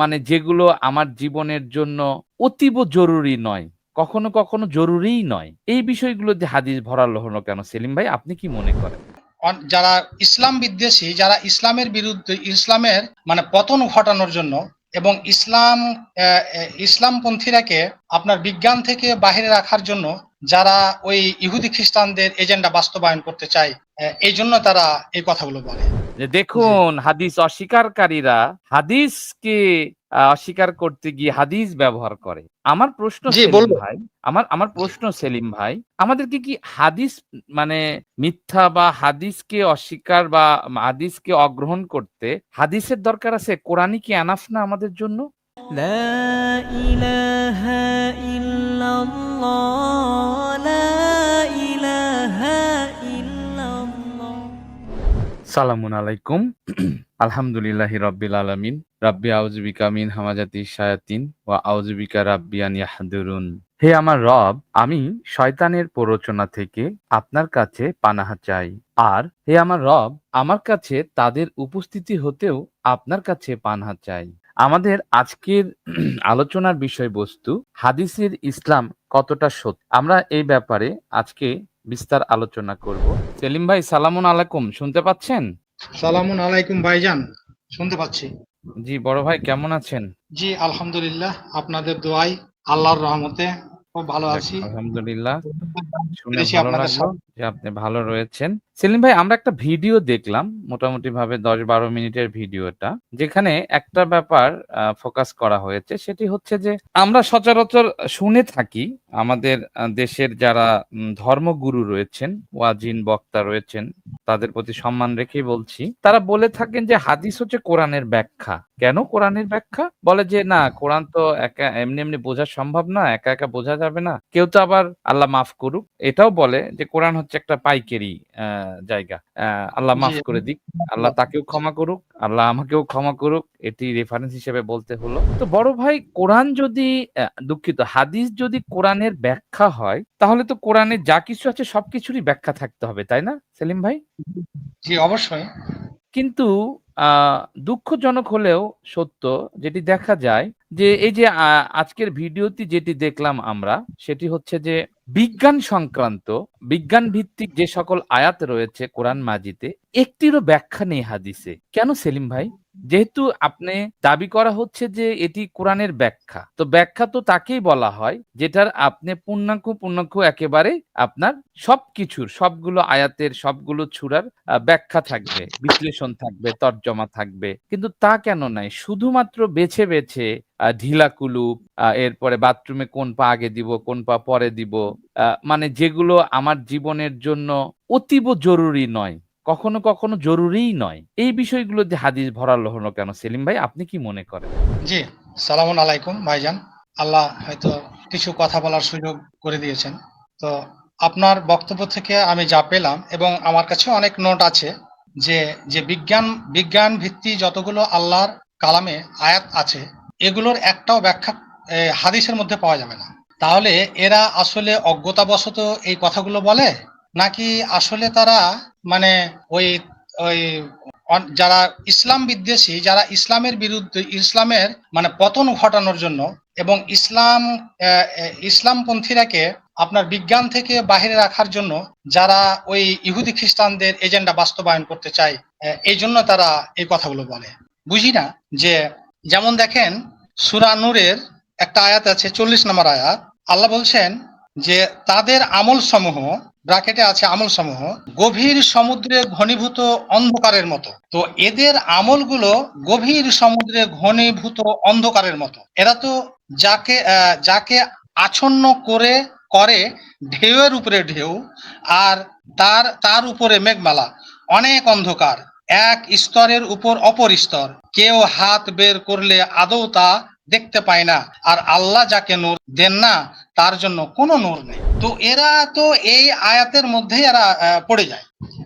মানে যেগুলো আমার জীবনের জন্য অতীব জরুরি নয়, কখনো কখনো জরুরিই নয়। এই বিষয়গুলো যে হাদিস ভরালো হলো কেন? সেলিম ভাই, আপনি কি মনে করেন? যারা ইসলাম বিদ্বেষী, যারা ইসলামের বিরুদ্ধে, ইসলামের মানে পতন ঘটানোর জন্য এবং ইসলাম ইসলামপন্থীরাকে আপনার বিজ্ঞান থেকে বাহিরে রাখার জন্য যারা ওই ইহুদি খ্রিস্টানদের এজেন্ডা বাস্তবায়ন করতে চায় এই জন্য তারা এই কথাগুলো বলে। দেখুন হাদিস অস্বীকারীরা হাদিসকে অস্বীকার করতে গিয়ে হাদিস ব্যবহার করে। আমার প্রশ্ন ভাই আমার আমার প্রশ্ন সেলিম ভাই আমাদেরকে কি হাদিস মানে মিথ্যা বা হাদিসকে অস্বীকার বা হাদিসকে অগ্রহণ করতে হাদিসের দরকার আছে? কোরআনই কি আনাফ না আমাদের জন্য? লা ইলাহা ইল্লাল্লাহ। সালামুন আলাইকুম। আলহামদুলিল্লাহি রাব্বিল আলামিন। রাব্বি আউজবিকা মিন হামাজাতি শায়াতিন ওয়া আউযুবিকা রাব্বিয়ান ইয়াহদুরুন। হে আমার রব, আমি শয়তানের প্ররোচনা থেকে আপনার কাছে পানাহা চাই। আর হে আমার রব, আমার কাছে তাদের উপস্থিতি হতেও আপনার কাছে পানাহা চাই। আমাদের আজকের আলোচনার বিষয়বস্তু, হাদিসের ইসলাম কতটা সত্য? আমরা এই ব্যাপারে আজকে বিস্তার আলোচনা করব। সেলিম ভাই সালামুন আলাইকুম শুনতে পাচ্ছেন? সালামুন আলাইকুম ভাইজান শুনতে পাচ্ছি। জি বড় ভাই কেমন আছেন? জি আলহামদুলিল্লাহ আপনাদের দোয়াই আল্লাহর রহমতে খুব ভালো আছি। আলহামদুলিল্লাহ। শুনে পেরেছি ভালো আপনাদের লাগল যে আপনি ভালো রয়েছেন। সেলিম ভাই আমরা একটা ভিডিও দেখলাম মোটামুটি ভাবে দশ বারো মিনিটের ভিডিওটা যেখানে একটা ব্যাপার ফোকাস করা হয়েছে। সেটি হচ্ছে যে আমরা সচরাচর শুনে থাকি আমাদের দেশের যারা ধর্মগুরু রয়েছেন ওয়াজিন বক্তা রয়েছেন তাদের প্রতি সম্মান রেখেই বলছি তারা বলে থাকেন যে হাদিস হচ্ছে কোরআনের ব্যাখ্যা। কেন কোরআনের ব্যাখ্যা? বলে যে না কোরআন তো একা এমনি এমনি বোঝা সম্ভব না একা একা বোঝা যাবে না। কেউ তো আবার আল্লাহ মাফ করুক এটাও বলে যে কোরআন হচ্ছে একটা পাইকারি জায়গা। আল্লাহ মাফ করে দিক আল্লাহ তাকেও ক্ষমা করুক আল্লাহ আমাকেও ক্ষমা করুক এটি রেফারেন্স হিসেবে বলতে হলো। তো বড় ভাই কোরআন যদি দুঃখিত হাদিস যদি কোরআনের ব্যাখ্যা হয় তাহলে তো কোরআনে যা কিছু আছে সবকিছুরই ব্যাখ্যা থাকতে হবে তাই না সেলিম ভাই? জি অবশ্যই। কিন্তু দুঃখজনক হলেও সত্য যেটি দেখা যায় যে এই যে আজকের ভিডিওটি যেটি দেখলাম আমরা, সেটি হচ্ছে যে বিজ্ঞান সংক্রান্ত, বিজ্ঞান ভিত্তিক যে সকল আয়াত রয়েছে কোরআন মাজিতে একটিরও ব্যাখ্যা নেই হাদিসে। কেন সেলিম ভাই? যেহেতু আপনি দাবি করা হচ্ছে যে এটি কোরআনের ব্যাখ্যা, তো ব্যাখ্যা তো তাকেই বলা হয় যেটার আপনি পূর্ণাঙ্গ পূর্ণাঙ্গ একেবারে আপনার সবকিছুর, সবগুলো আয়াতের, সবগুলো ছুরার ব্যাখ্যা থাকবে, বিশ্লেষণ থাকবে, তর্জমা থাকবে। কিন্তু তা কেন নাই? শুধুমাত্র বেছে বেছে ঢিলা কুলুপ এরপরে বাথরুমে কোন পা আগে দিব, কোন পা পরে দিব মানে যেগুলো আমার জীবনের জন্য অতীব জরুরি নয়। কখনো কখনো জরুরিই নয়। এই বিষয়গুলো যে হাদিস ভরালো হলো কেন? সেলিম ভাই, আপনি কি মনে করেন? জি সালাম আলাইকুম ভাইজান। আল্লাহ হয়তো কিছু কথা বলার সুযোগ করে দিয়েছেন। তো আপনার বক্তব্য থেকে আমি যা পেলাম এবং আমার কাছে অনেক নোট আছে যে যে বিজ্ঞান বিজ্ঞান ভিত্তি যতগুলো আল্লাহর কালামে আয়াত আছে, এগুলোর একটাও ব্যাখ্যা হাদিসের মধ্যে পাওয়া যাবে না। তাহলে এরা আসলে অজ্ঞতাবশত এই কথাগুলো বলে? নাকি আসলে তারা মানে ওই ওই যারা ইসলাম বিদ্বেষী, যারা ইসলামের বিরুদ্ধে, ইসলামের মানে পতন ঘটানোর জন্য এবং ইসলাম ইসলামপন্থীরাকে আপনার বিজ্ঞান থেকে বাহিরে রাখার জন্য যারা ওই ইহুদি খ্রিস্টানদের এজেন্ডা বাস্তবায়ন করতে চায় এই জন্য তারা এই কথাগুলো বলে। বুঝি না? যে যেমন দেখেন সুরানুরের একটা আয়াত আছে, চল্লিশ নম্বর আয়াত। আল্লাহ বলছেন যে তাদের আমল সমূহ ব্রাকেটে আছে আমল সমূহ গভীর সমুদ্রে ঘনীভূত অন্ধকারের মতো। তো এদের আমলগুলো গভীর সমুদ্রে ঘনীভূত অন্ধকারের মতো। এরা তো যাকে যাকে আচ্ছন্ন করে করে ঢেউয়ের উপরে ঢেউ, আর তার তার উপরে মেঘমালা। অনেক অন্ধকার। এক স্তরের উপর অপর স্তর। কেউ হাত বের করলে আদৌ তা দেখতে পায় না। আর আল্লাহ যাকে নূর দেন না তার জন্য কোনো নূর নেই। তো এরা তো এই আয়াতের মধ্যেই এরা পড়ে যায়।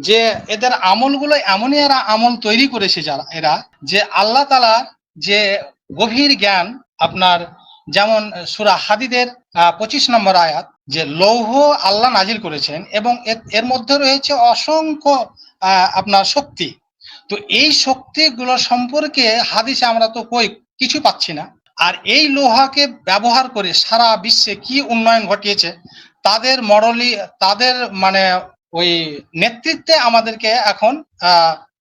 যে এদের আমলগুলো এমনই এরা আমল তৈরি করেছে যারা, এরা যে আল্লাহ তালার যে গভীর জ্ঞান, আপনার যেমন সুরা হাদিদের পঁচিশ নম্বর আয়াত, যে লৌহ আল্লাহ নাজিল করেছেন এবং এর- মধ্যে রয়েছে অসংখ্য আপনার শক্তি। তো এই শক্তিগুলো সম্পর্কে হাদিসে আমরা তো কই, কিছু পাচ্ছি না। আর এই লোহাকে ব্যবহার করে সারা বিশ্বে কি উন্নয়ন ঘটিয়েছে, তাদের মডলি তাদের মানে ওই নেতৃত্বে আমাদেরকে এখন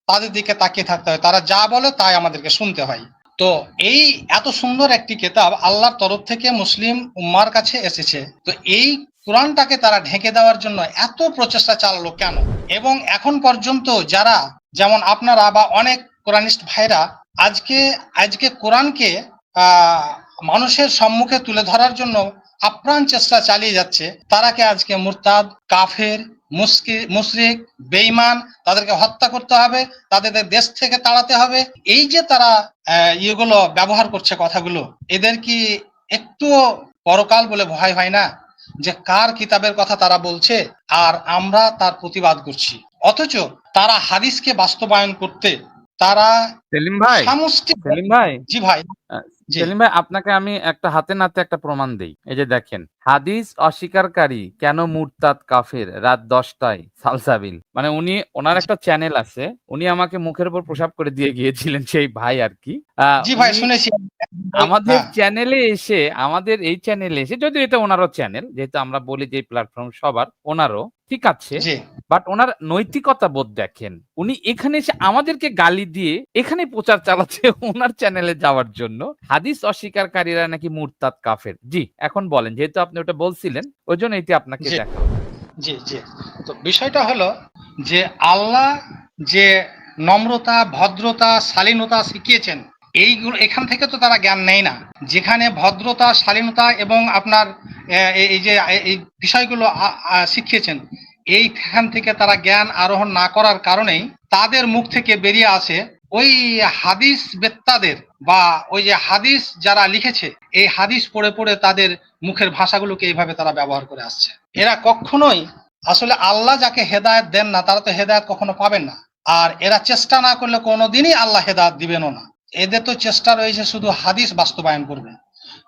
তাদের দিকে তাকিয়ে থাকতে হয়। তারা যা বলে তাই আমাদেরকে শুনতে হয়। তো এই এত সুন্দর একটি কেতাব আল্লাহর তরফ থেকে মুসলিম উম্মার কাছে এসেছে। তো এই কোরআনটাকে তারা ঢেকে দেওয়ার জন্য এত প্রচেষ্টা চালালো কেন? এবং এখন পর্যন্ত যারা, যেমন আপনারা বা অনেক কোরআনিস্ট ভাইরা, আজকে আজকে কোরআনকে মানুষের সম্মুখে তুলে ধরার জন্য আপ্রাণ চেষ্টা চালিয়ে যাচ্ছে। তারাকে আজকে মুরতাদ কাফের মুশরিক বেঈমান তাদেরকে হত্যা করতে হবে তাদের দেশ থেকে তাড়াতে হবে। এই যে তারা ইয়েগুলো ব্যবহার করছে কথাগুলো এদের কি একটুও পরকাল বলে ভয় হয় না? যে কার কিতাবের কথা তারা বলছে আর আমরা তার প্রতিবাদ করছি। অথচ তারা হাদিসকে বাস্তবায়ন করতে তারা সেলিম ভাই সেলিম ভাই। জি ভাই। সেলিম ভাই আপনাকে আমি একটা হাতে নাতে একটা প্রমাণ দেই। এই যে দেখেন হাদিস অস্বীকারী কেন মুরতাদ কাফের রাত দশটায়? সালসাবিল। মানে উনি ওনার একটা চ্যানেল আছে উনি আমাকে মুখের উপর প্রসাব করে দিয়ে গিয়েছিলেন সেই ভাই আর কি। জি ভাই শুনেছি। আমাদের চ্যানেলে এসে আমাদের এই চ্যানেলে এসে যদিও এটা ওনারও চ্যানেল যেহেতু আমরা বলি যে প্ল্যাটফর্ম সবার ওনারও ঠিক আছে বাট ওনার নৈতিকতা বোধ দেখেন। উনি এখানে এসে আমাদেরকে গালি দিয়ে এখানে প্রচার চালাচ্ছে ওনার চ্যানেলে যাওয়ার জন্য। হাদিস অস্বীকারীরা নাকি মুরতাদ কাফের। জি এখন বলেন যেহেতু আপনি ওটা বলছিলেন ওই জন্য এটি আপনাকে। দেখা জি জি। তো বিষয়টা হলো যে আল্লাহ যে নম্রতা ভদ্রতা শালীনতা শিখিয়েছেন এইগুলো এখান থেকে তো তারা জ্ঞান নেয় না। যেখানে ভদ্রতা, শালীনতা এবং আপনার এই যে এই- বিষয়গুলো শিখিয়েছেন, এইখান থেকে তারা জ্ঞান আরোহণ না করার কারণেই তাদের মুখ থেকে বেরিয়ে আসে ওই হাদিস বেত্তাদের বা ওই যে হাদিস যারা লিখেছে, এই হাদিস পড়ে পড়ে তাদের মুখের ভাষাগুলোকে এইভাবে তারা ব্যবহার করে আসছে। এরা কখনোই আসলে আল্লাহ যাকে হেদায়ত দেন না, তারা তো হেদায়েত কখনো পাবেন না। আর এরা চেষ্টা না করলে কোনোদিনই আল্লাহ হেদায়েত দিবেনও না। এদের তো চেষ্টা রয়েছে শুধু হাদিস বাস্তবায়ন করবে।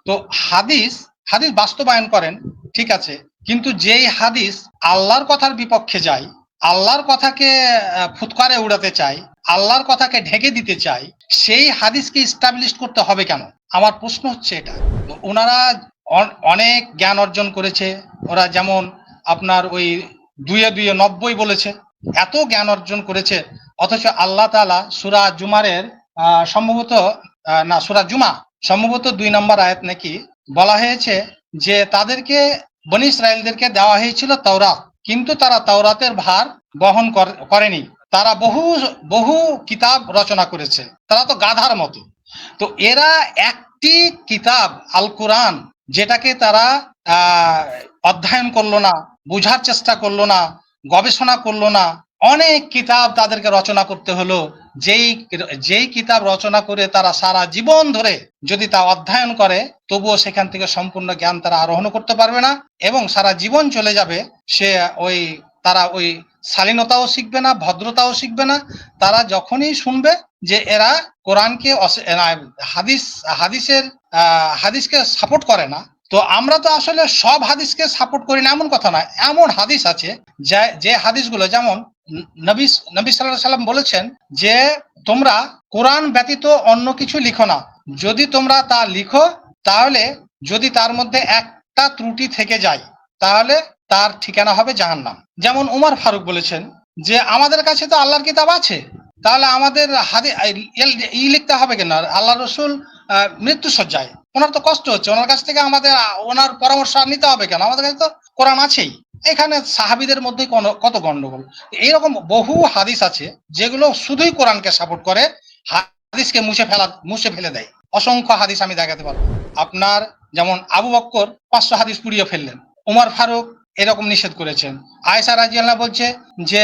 তো হাদিস হাদিস বাস্তবায়ন করেন, ঠিক আছে, কিন্তু যেই হাদিস আল্লাহর কথার বিপক্ষে যায়, আল্লাহর কথাকে ফুৎকারে উড়াতে চায়, আল্লাহর কথাকে ঢেকে দিতে চায়, সেই হাদিসকে ইস্টাবলিশ করতে হবে কেন? আমার প্রশ্ন হচ্ছে এটা। ওনারা অন- অনেক জ্ঞান অর্জন করেছে। ওরা যেমন আপনার ওই দুয়ে দুয়ে নব্বই বলেছে। এত জ্ঞান অর্জন করেছে। অথচ আল্লাহ তালা সুরা জুমারের সম্ভবত না, সুরা জুমা, সম্ভবত দুই নম্বর আয়াত নাকি বলা হয়েছে যে তাদেরকে, বনি ইসরায়েলদেরকে দেওয়া হয়েছিল তাওরাত, কিন্তু তারা তাওরাতের ভার বহন কর- করেনি। তারা বহু বহু কিতাব রচনা করেছে। তারা তো গাধার মতো। তো এরা একটি কিতাব আল কোরআন যেটাকে তারা অধ্যয়ন করল না, বুঝার চেষ্টা করল না, গবেষণা করল না, অনেক কিতাব তাদেরকে রচনা করতে হলো। যেই যেই কিতাব রচনা করে তারা সারা জীবন ধরে যদি তা অধ্যয়ন করে, তবুও সেখান থেকে সম্পূর্ণ জ্ঞান তারা আরোহণ করতে পারবে না এবং সারা জীবন চলে যাবে। সে ওই তারা ওই শালীনতাও শিখবে না, ভদ্রতাও শিখবে না। তারা যখনই শুনবে যে এরা কোরআনকে হাদিস হাদিসের হাদিসকে সাপোর্ট করে না তো আমরা তো আসলে সব হাদিসকে সাপোর্ট করি না, এমন কথা না। এমন হাদিস আছে যে হাদিসগুলো যেমন নবী নবী সাল্লাম বলেছেন যে, তোমরা কোরআন ব্যতীত অন্য কিছু লিখো না। যদি তোমরা তা লিখো, তাহলে যদি তার মধ্যে একটা ত্রুটি থেকে যায়, তাহলে তার ঠিকানা হবে জাহান্নাম। যেমন উমর ফারুক বলেছেন যে, আমাদের কাছে তো আল্লাহর কিতাব আছে। তাহলে আমাদের হাদি ই লিখতে হবে কেন? আল্লাহ রসুল মৃত্যু সজ্জায় ওনার তো কষ্ট হচ্ছে। ওনার কাছ থেকে আমাদের, ওনার পরামর্শ নিতে হবে কেন? আমাদের কাছে তো কোরআন আছেই। এখানে সাহাবিদের মধ্যে কত গন্ডগোল? এইরকম বহু হাদিস আছে যেগুলো শুধুই কোরআনকে সাপোর্ট করে, হাদিসকে মুছে ফেলা, মুছে ফেলে দেয়। অসংখ্য হাদিস আমি দেখাতে পারব। আপনার যেমন আবু বক্কর পাঁচশো হাদিস পুড়িয়ে ফেললেন। উমর ফারুক এরকম নিষেধ করেছেন। আয়েশা রাজিয়াল্লাহ বলছে যে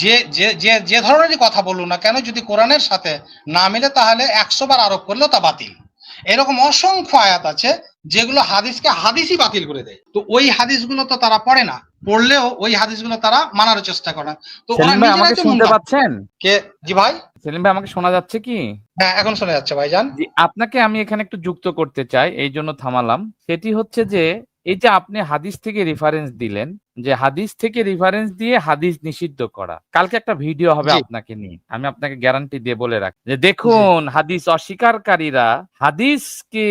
যে যে যে ধরনেরই কথা বলুন না কেন যদি কোরআনের সাথে না মিলে তাহলে একশো বার আরোপ করলেও তা বাতিল। এরকম অসংখ্য আয়াত আছে যেগুলো হাদিসকে হাদিসই বাতিল করে দেয়। তো ওই হাদিসগুলো তো তারা পড়ে না পড়লেও ওই হাদিসগুলো তারা মানার চেষ্টা করে। না তো আমাকে শুনতে পাচ্ছেন? কে? জি ভাই? সেলিম ভাই আমাকে শোনা যাচ্ছে কি? হ্যাঁ এখন শোনা যাচ্ছে ভাইজান। আপনাকে আমি এখানে একটু যুক্ত করতে চাই এই জন্য থামালাম। সেটি হচ্ছে যে এই যে আপনি হাদিস থেকে রেফারেন্স দিলেন যে হাদিস থেকে রেফারেন্স দিয়ে হাদিস নিষিদ্ধ করা কালকে একটা ভিডিও হবে আপনাকে নিয়ে আমি আপনাকে গ্যারান্টি দিয়ে বলে রাখি। যে দেখুন হাদিস অস্বীকারীরা হাদিসকে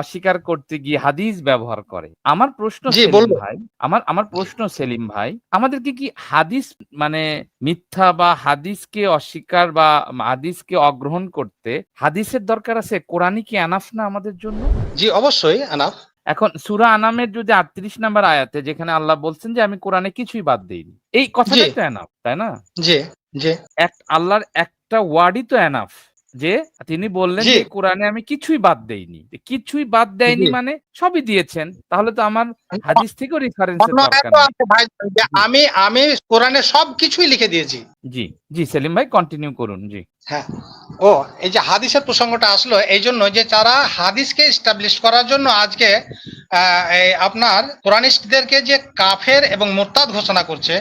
অস্বীকার করতে গিয়ে হাদিস ব্যবহার করে। আমার প্রশ্ন সেলিম ভাই আমার আমার প্রশ্ন সেলিম ভাই আমাদেরকে কি হাদিস মানে মিথ্যা বা হাদিসকে অস্বীকার বা হাদিসকে অগ্রহণ করতে হাদিসের দরকার আছে? কোরআনই কি এনাফ না আমাদের জন্য? জি অবশ্যই আনাফ এখন সুরা আনামের যদি আটত্রিশ নাম্বার আয়াতে যেখানে আল্লাহ বলছেন যে আমি কোরআনে কিছুই বাদ দিইনি এই কথাটাই তো এনাফ তাই না? জি জি। এক আল্লাহর একটা ওয়ার্ডই তো এনাফ যে তিনি বললেন যে কোরআনে আমি কিছুই বাদ দেইনি। কিছুই বাদ দেয়নি মানে সবই দিয়েছেন তাহলে তো আমার হাদিস ভাই যে আমি আমি কোরআনে সব কিছুই লিখে দিয়েছি। জি জি সেলিম ভাই কন্টিনিউ করুন জি। হ্যাঁ। ও, এই যে হাদিসের প্রসঙ্গটা আসলো, এই জন্য যে তারা হাদিসকে স্টাবলিশ করার জন্য আজকে আপনার কোরআনিস্টদেরকে যে কাফের এবং মোরতাদ ঘোষণা করছে,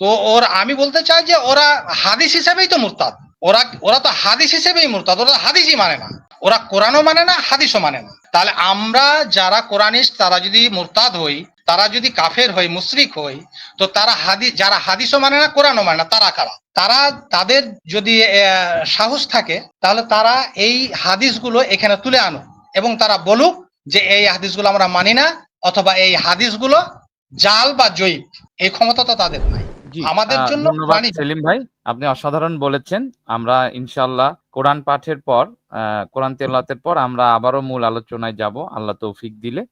তো ওর, আমি বলতে চাই যে ওরা হাদিস হিসেবেই তো মোরতাদ। ওরা ওরা তো হাদিস হিসেবেই মোরতাদ, ওরা হাদিসই মানে না। ওরা কোরআনও মানে না, হাদিসও মানে না। তাহলে আমরা যারা কোরআনিস্ট, তারা যদি মুরতাদ হই, তারা যদি কাফের হই, মুশরিক হই, তো তারা হাদিস যারা হাদিসও মানে না, কোরআনও মানে না, তারা কারা? তারা তাদের যদি সাহস থাকে, তাহলে তারা এই হাদিসগুলো এখানে তুলে আনো এবং তারা বলুক যে এই হাদিসগুলো আমরা মানি না, অথবা এই হাদিসগুলো জাল বা জয়ীব, এই ক্ষমতা তো তাদের নাই। আমাদের জন্য ধন্যবাদ প্রাণী- সেলিম ভাই। আপনি অসাধারণ বলেছেন। আমরা ইনশাল্লাহ কোরআন পাঠের পর আহ, কোরআন তেলাতের পর আমরা আবারও মূল আলোচনায় যাব। আল্লাহ তৌফিক দিলে।